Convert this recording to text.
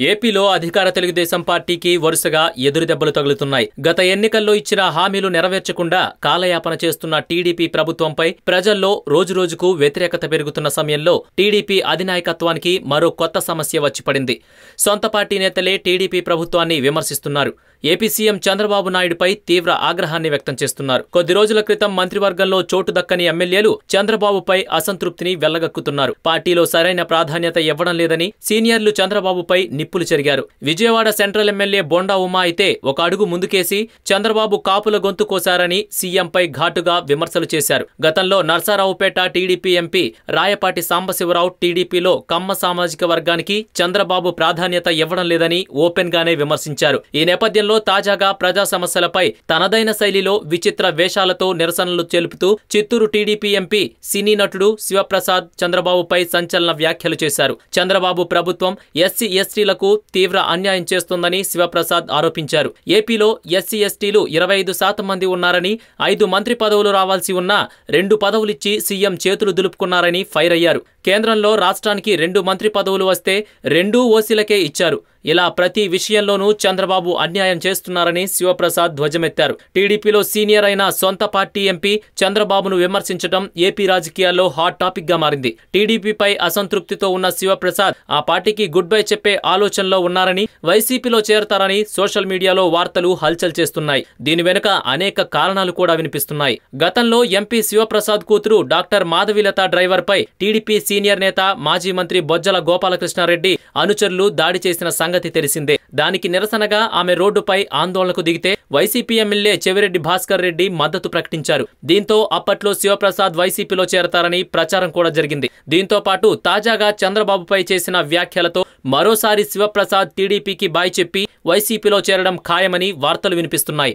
ఏపీలో అధికార తెలుగుదేశం పార్టీకి వరుసగా ఎదురుదెబ్బలు తగులుతున్నాయి. గత ఎన్నికల్లో ఇచ్చిన హామీలు నెరవేర్చకుండా కాలయాపన చేస్తున్న టీడీపీ ప్రభుత్వంపై ప్రజల్లో రోజురోజుకు వ్యతిరేకత పెరుగుతున్న సమయంలో టీడీపీ అధినాయకత్వానికి మరో కొత్త సమస్య వచ్చి పడింది. సొంత పార్టీ నేతలే టీడీపీ ప్రభుత్వాన్ని విమర్శిస్తున్నారు. ఏపీ సీఎం చంద్రబాబు నాయుడుపై తీవ్ర ఆగ్రహాన్ని వ్యక్తం చేస్తున్నారు. కొద్ది రోజుల క్రితం మంత్రివర్గంలో చోటు దక్కని ఎమ్మెల్యేలు చంద్రబాబుపై అసంతృప్తిని వెళ్ళగక్కుతున్నారు. పార్టీలో సరైన ప్రాధాన్యత ఇవ్వడం లేదని సీనియర్లు చంద్రబాబుపై నిప్పులు చెరిగారు. విజయవాడ సెంట్రల్ ఎమ్మెల్యే బొండా ఉమా అయితే ఒక అడుగు ముందుకేసి చంద్రబాబు కాపుల గొంతు కోశారని సీఎంపై ఘాటుగా విమర్శలు చేశారు. గతంలో నర్సారావుపేట టీడీపీ ఎంపీ రాయపాటి సాంబశివరావు టీడీపీలో కమ్మ సామాజిక వర్గానికి చంద్రబాబు ప్రాధాన్యత ఇవ్వడం లేదని ఓపెన్ గానే విమర్శించారు. ఈ నేపథ్యంలో తాజాగా ప్రజా సమస్యలపై తనదైన శైలిలో విచిత్ర వేషాలతో నిరసనలు తెలుపుతూ చిత్తూరు టీడీపీ ఎంపీ సినీ నటుడు శివప్రసాద్ చంద్రబాబుపై సంచలన వ్యాఖ్యలు చేశారు. చంద్రబాబు ప్రభుత్వం ఎస్సీ ఎస్టీలకు తీవ్ర అన్యాయం చేస్తోందని శివప్రసాద్ ఆరోపించారు. ఏపీలో ఎస్సీ ఎస్టీలు ఇరవై ఐదు శాతం మంది ఉన్నారని ఐదు మంత్రి పదవులు రావాల్సి ఉన్నా రెండు పదవులిచ్చి సీఎం చేతులు దులుపుకున్నారని ఫైర్ అయ్యారు. కేంద్రంలో రాష్ట్రానికి రెండు మంత్రి పదవులు వస్తే రెండూ ఓసీలకే ఇచ్చారు. ఇలా ప్రతి విషయంలోనూ చంద్రబాబు అన్యాయం చేస్తున్నారని శివప్రసాద్ ధ్వజమెత్తారు. టీడీపీలో సీనియర్ అయిన సొంత పార్టీ ఎంపీ చంద్రబాబును విమర్శించడం ఏపీ రాజకీయాల్లో హాట్ టాపిక్గా మారింది. టీడీపీపై అసంతృప్తితో ఉన్న శివప్రసాద్ ఆ పార్టీకి గుడ్ బై చెప్పే ఆలోచనలో ఉన్నారని వైసీపీలో చేరతారని సోషల్ మీడియాలో వార్తలు హల్చల్ చేస్తున్నాయి. దీని వెనుక అనేక కారణాలు కూడా వినిపిస్తున్నాయి. గతంలో ఎంపీ శివప్రసాద్ కూతురు డాక్టర్ మాధవిలత డ్రైవర్ పై టీడీపీ సీనియర్ నేత మాజీ మంత్రి బొజ్జల గోపాలకృష్ణారెడ్డి అనుచరులు దాడి చేసిన సంగతి తెలిసిందే. దానికి నిరసనగా ఆమె రోడ్డుపై ఆందోళనకు దిగితే వైసీపీ ఎమ్మెల్యే చెవిరెడ్డి భాస్కర్ రెడ్డి మద్దతు ప్రకటించారు. దీంతో అప్పట్లో శివప్రసాద్ వైసీపీలో చేరతారని ప్రచారం కూడా జరిగింది. దీంతో పాటు తాజాగా చంద్రబాబుపై చేసిన వ్యాఖ్యలతో మరోసారి శివప్రసాద్ టీడీపీకి బాయ్ చెప్పి వైసీపీలో చేరడం ఖాయమని వార్తలు వినిపిస్తున్నాయి.